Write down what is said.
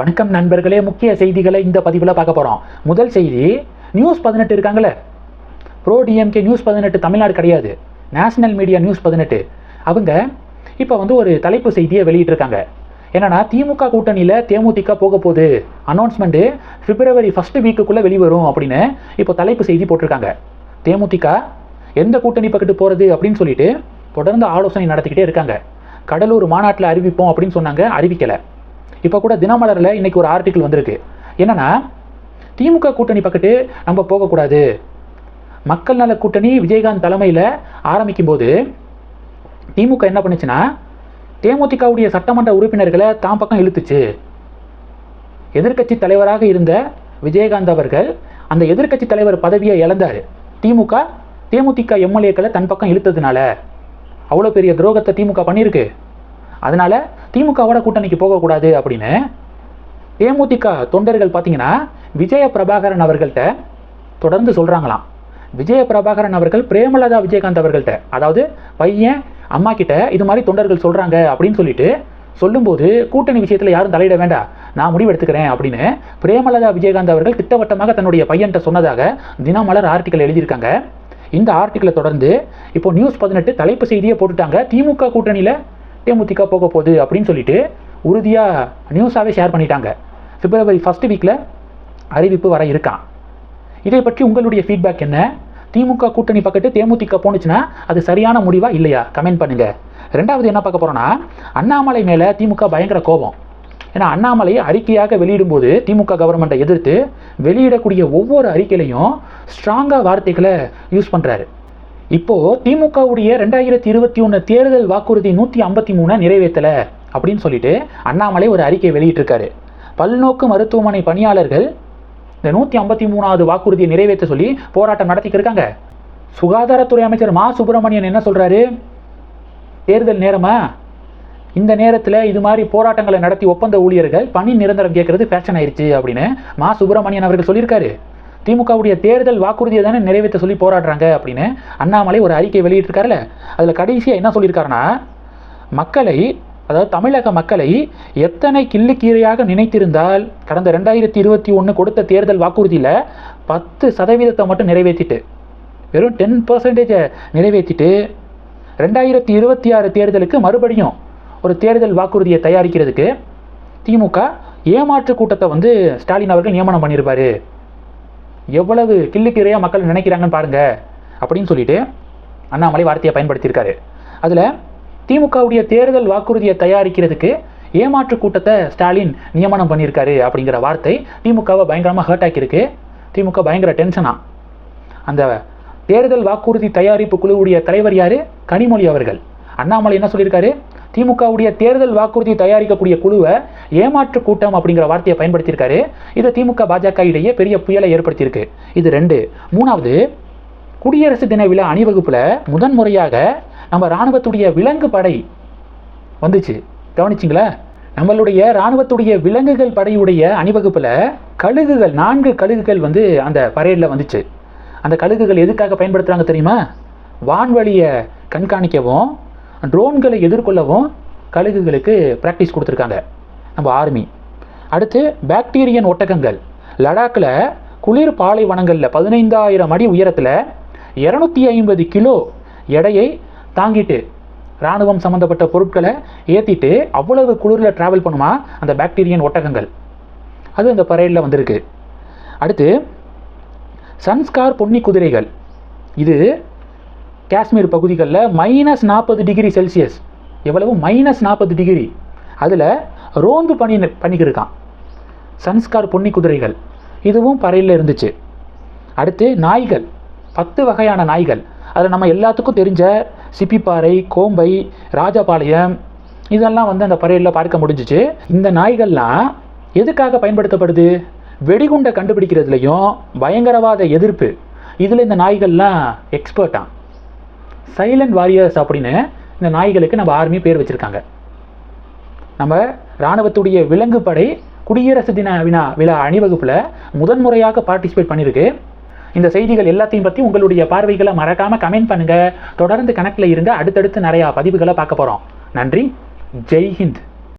வணக்கம் நண்பர்களே முக்கிய செய்திகளை இந்த பதிவில் பார்க்க போகிறோம் முதல் செய்தி நியூஸ் பதினெட்டு இருக்காங்களே ப்ரோ டிஎம்கே நியூஸ் பதினெட்டு தமிழ்நாடு கிடையாது. நேஷனல் மீடியா நியூஸ் பதினெட்டு. அவங்க இப்போ வந்து ஒரு தலைப்பு செய்தியை வெளியிட்டிருக்காங்க. என்னன்னா திமுக கூட்டணியில் தேமுதிக போக போகுது. அனௌன்ஸ்மெண்ட்டு பிப்ரவரி ஃபஸ்ட்டு வீக்குக்குள்ளே வெளிவரும் அப்படின்னு இப்போ தலைப்பு செய்தி போட்டிருக்காங்க. தேமுதிக எந்த கூட்டணி பக்கத்து போகிறது அப்படின்னு சொல்லிட்டு தொடர்ந்து ஆலோசனை நடத்திக்கிட்டே இருக்காங்க. கடலூர் மாநாட்டில் அறிவிப்போம் அப்படின்னு சொன்னாங்க அறிவிக்கலை. இப்போ கூட தினமலரில் இன்னைக்கு ஒரு ஆர்டிக்கிள் வந்திருக்கு. என்னன்னா திமுக கூட்டணி பக்கத்து நம்ம போகக்கூடாது மக்கள் நல கூட்டணி விஜயகாந்த் தலைமையில் ஆரம்பிக்கும் போது திமுக என்ன பண்ணுச்சுன்னா தேமுதிகவுடைய சட்டமன்ற உறுப்பினர்களை தாம் பக்கம் இழுத்துச்சு. எதிர்கட்சி தலைவராக இருந்த விஜயகாந்த் அவர்கள் அந்த எதிர்கட்சி தலைவர் பதவியை இழந்தார். திமுக தேமுதிக எம்எல்ஏக்களை தன் பக்கம் இழுத்ததுனால. அவ்வளோ பெரிய துரோகத்தை திமுக பண்ணியிருக்கு. அதனால் திமுகவோட கூட்டணிக்கு போகக்கூடாது அப்படின்னு தேமுதிக தொண்டர்கள் பார்த்தீங்கன்னா விஜய பிரபாகரன் அவர்கள்ட்ட தொடர்ந்து சொல்கிறாங்களாம் விஜய பிரபாகரன் அவர்கள் பிரேமலதா விஜயகாந்த் அவர்கள்ட்ட அதாவது பையன் அம்மா கிட்ட இது மாதிரி தொண்டர்கள் சொல்கிறாங்க அப்படின்னு சொல்லிட்டு சொல்லும்போது கூட்டணி விஷயத்தில் யாரும் தலையிட வேண்டாம் நான் முடிவு எடுத்துக்கிறேன் அப்படின்னு பிரேமலதா விஜயகாந்த் அவர்கள் திட்டவட்டமாக தன்னுடைய பையன்கிட்ட சொன்னதாக தினமலர் ஆர்டிக்கல் எழுதியிருக்காங்க. இந்த ஆர்டிக்கலை தொடர்ந்து இப்போ நியூஸ் பதினெட்டு தலைப்பு செய்தியை போட்டுட்டாங்க. திமுக கூட்டணியில் தேமுதிக போக போகுது அப்படின்னு சொல்லிட்டு உறுதியாக நியூஸாகவே ஷேர் பண்ணிட்டாங்க. பிப்ரவரி ஃபஸ்ட் வீக்கில் அறிவிப்பு வர இருக்கான் இதை பற்றி உங்களுடைய ஃபீட்பேக் என்ன? திமுக கூட்டணி பக்கத்து தேமுதிக போணுச்சுன்னா அது சரியான முடிவா இல்லையா? கமெண்ட் பண்ணுங்க. ரெண்டாவது என்ன பார்க்க போறோம்னா அண்ணாமலை மேலே திமுக பயங்கர கோபம். ஏன்னா அண்ணாமலை அறிக்கையாக வெளியிடும்போது திமுக கவர்மெண்ட்டை எதிர்த்து வெளியிடக்கூடிய ஒவ்வொரு அறிக்கையிலையும் ஸ்ட்ராங்காக வார்த்தைகளை யூஸ் பண்ணுறாரு இப்போ திமுகவுடைய ரெண்டாயிரத்தி இருபத்தி ஒன்று தேர்தல் வாக்குறுதி நூற்றி ஐம்பத்தி மூணை நிறைவேற்றலை அப்படின்னு சொல்லிட்டு அண்ணாமலை ஒரு அறிக்கை வெளியிட்டிருக்காரு. பல்நோக்கு மருத்துவமனை பணியாளர்கள் இந்த நூற்றி ஐம்பத்தி மூணாவது வாக்குறுதியை நிறைவேற்ற சொல்லி போராட்டம் நடத்திக்கிட்டு இருக்காங்க. சுகாதாரத்துறை அமைச்சர் மா சுப்பிரமணியன் என்ன சொல்றாரு? தேர்தல் நேரமா? இந்த நேரத்தில் இது மாதிரி போராட்டங்களை நடத்தி ஒப்பந்த ஊழியர்கள் பணி நிரந்தரம் கேட்கறது ஃபேஷன் ஆயிடுச்சு அப்படின்னு மா சுப்பிரமணியன் அவர்கள் சொல்லியிருக்காரு. திமுகவுடைய தேர்தல் வாக்குறுதியை தானே நிறைவேற்ற சொல்லி போராடுறாங்க அப்படின்னு அண்ணாமலை ஒரு அறிக்கை வெளியிட்டிருக்காருல்ல. அதில் கடைசியாக என்ன சொல்லியிருக்காருன்னா மக்களை அதாவது தமிழக மக்களை எத்தனை கிள்ளுக்கீரையாக நினைத்திருந்தால் கடந்த ரெண்டாயிரத்தி இருபத்தி ஒன்று கொடுத்த தேர்தல் வாக்குறுதியில் பத்து சதவீதத்தை மட்டும் நிறைவேற்றிட்டு வெறும் டென் பர்சன்டேஜை நிறைவேற்றிட்டு ரெண்டாயிரத்தி இருபத்தி ஆறு தேர்தலுக்கு மறுபடியும் ஒரு தேர்தல் வாக்குறுதியை தயாரிக்கிறதுக்கு திமுக ஏமாற்று கூட்டத்தை வந்து ஸ்டாலின் அவர்கள் நியமனம் பண்ணியிருப்பார். எவ்வளவு கிள்ளுக்கிறையாக மக்கள் நினைக்கிறாங்கன்னு பாருங்கள் அப்படின்னு சொல்லிட்டு அண்ணாமலை வார்த்தையை பயன்படுத்தியிருக்காரு. அதில் திமுகவுடைய தேர்தல் வாக்குறுதியை தயாரிக்கிறதுக்கு ஏமாற்று கூட்டத்தை ஸ்டாலின் நியமனம் பண்ணியிருக்காரு அப்படிங்கிற வார்த்தை திமுகவை பயங்கரமாக ஹர்ட் ஆக்கியிருக்கு. திமுக பயங்கர டென்ஷனா அந்த தேர்தல் வாக்குறுதி தயாரிப்பு குழுவுடைய தலைவர் யார்? கனிமொழி அவர்கள். அண்ணாமலை என்ன சொல்லியிருக்காரு? திமுகவுடைய தேர்தல் வாக்குறுதி தயாரிக்கக்கூடிய குழுவை ஏமாற்று கூட்டம் அப்படிங்கிற வார்த்தையை பயன்படுத்தியிருக்காரு. இது திமுக பாஜக இடையே பெரிய புயலை ஏற்படுத்தியிருக்கு. இது ரெண்டு. மூணாவது குடியரசு தின விழா அணிவகுப்பில் முதன்முறையாக நம்ம இராணுவத்துடைய விலங்கு படை வந்துச்சு. கவனிச்சிங்களா? நம்மளுடைய இராணுவத்துடைய விலங்குகள் படையுடைய அணிவகுப்பில் கழுகுகள் நான்கு கழுகுகள் வந்து அந்த பரேடில் வந்துச்சு. அந்த கழுகுகள் எதுக்காக பயன்படுத்துகிறாங்க தெரியுமா? வான்வழியை கண்காணிக்கவும் ட்ரோன்களை எதிர்கொள்ளவும் கழுகுகளுக்கு ப்ராக்டிஸ் கொடுத்துருக்காங்க. நம்ம ஆர்மி அடுத்து பாக்டீரியன் ஒட்டகங்கள். லடாக்கில் குளிர் பாலைவனங்களில் பதினைந்தாயிரம் அடி உயரத்தில் இரநூத்தி ஐம்பது கிலோ எடையை தாங்கிட்டு இராணுவம் சம்மந்தப்பட்ட பொருட்களை ஏற்றிட்டு அவ்வளவு குளிரில் ட்ராவல் பண்ணுமா அந்த பாக்டீரியன் ஒட்டகங்கள். அது அந்த பரேடில் வந்திருக்கு. அடுத்து சன்ஸ்கார் பொன்னி குதிரைகள். இது காஷ்மீர் பகுதிகளில் மைனஸ் நாற்பது டிகிரி செல்சியஸ் எவ்வளவு? மைனஸ் நாற்பது டிகிரி அதில் ரோந்து பணி பண்ணிக்கிருக்கான். சன்ஸ்கார் பொன்னி குதிரைகள். இதுவும் பறையில் இருந்துச்சு. அடுத்து நாய்கள். பத்து வகையான நாய்கள். அதில் நம்ம எல்லாத்துக்கும் தெரிஞ்ச சிப்பிப்பாறை கோம்பை ராஜபாளையம் இதெல்லாம் வந்து அந்த பறையில் பார்க்க முடிஞ்சிச்சு. இந்த நாய்கள்லாம் எதுக்காக பயன்படுத்தப்படுது? வெடிகுண்டை கண்டுபிடிக்கிறதுலையும் பயங்கரவாத எதிர்ப்பு. இதில் இந்த நாய்கள்லாம் எக்ஸ்பர்ட்டான் சைலண்ட் வாரியர்ஸ் அப்படின்னு இந்த நாய்களுக்கு நம்ம ஆர்மி பேர் வச்சுருக்காங்க. நம்ம இராணுவத்துடைய விலங்கு படை குடியரசு தின வினா விழா அணிவகுப்பில் முதன்முறையாக பார்ட்டிசிபேட் பண்ணியிருக்கு இந்த செய்திகள் எல்லாத்தையும் பற்றி உங்களுடைய பார்வைகளை மறக்காமல் கமெண்ட் பண்ணுங்கள் தொடர்ந்து கணக்கில் இருங்க. அடுத்தடுத்து நிறையா பதிவுகளை பார்க்க போகிறோம் நன்றி. ஜெய்ஹிந்த்